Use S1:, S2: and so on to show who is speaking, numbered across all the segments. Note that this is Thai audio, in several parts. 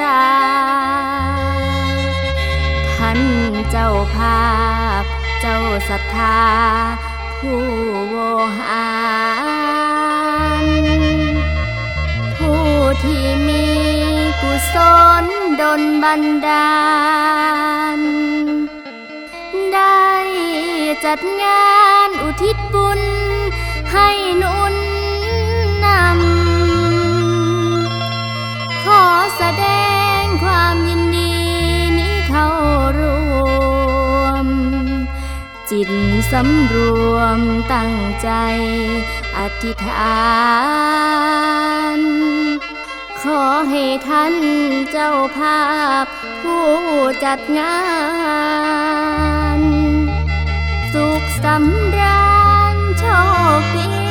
S1: ราบท่านเจ้าภาพ เจ้าศรัทธา ผู้โวหารผู้ที่มีกุศลดลบันดาล ได้จัดงานอุทิศบุญให้นุนนำ แสดงความยินดีนี้เข้ารวม จิตสำรวมตั้งใจอธิษฐาน ขอให้ท่านเจ้าภาพผู้จัดงาน สุขสำราญโชคดี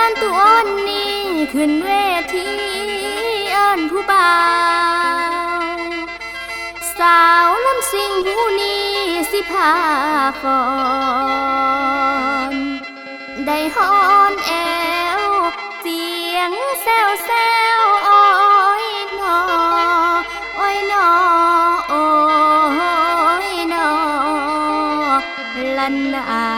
S1: อนตัวอ้อนนี้ขึ้นเวทีอ้อนผู้บ่าว สาวลำสิงผู้นี้สิพาฟอนได้ฮอนแอวเสียงแซวแซวโอ้ยนอโอ้ยนอโอ้ยนอลันนา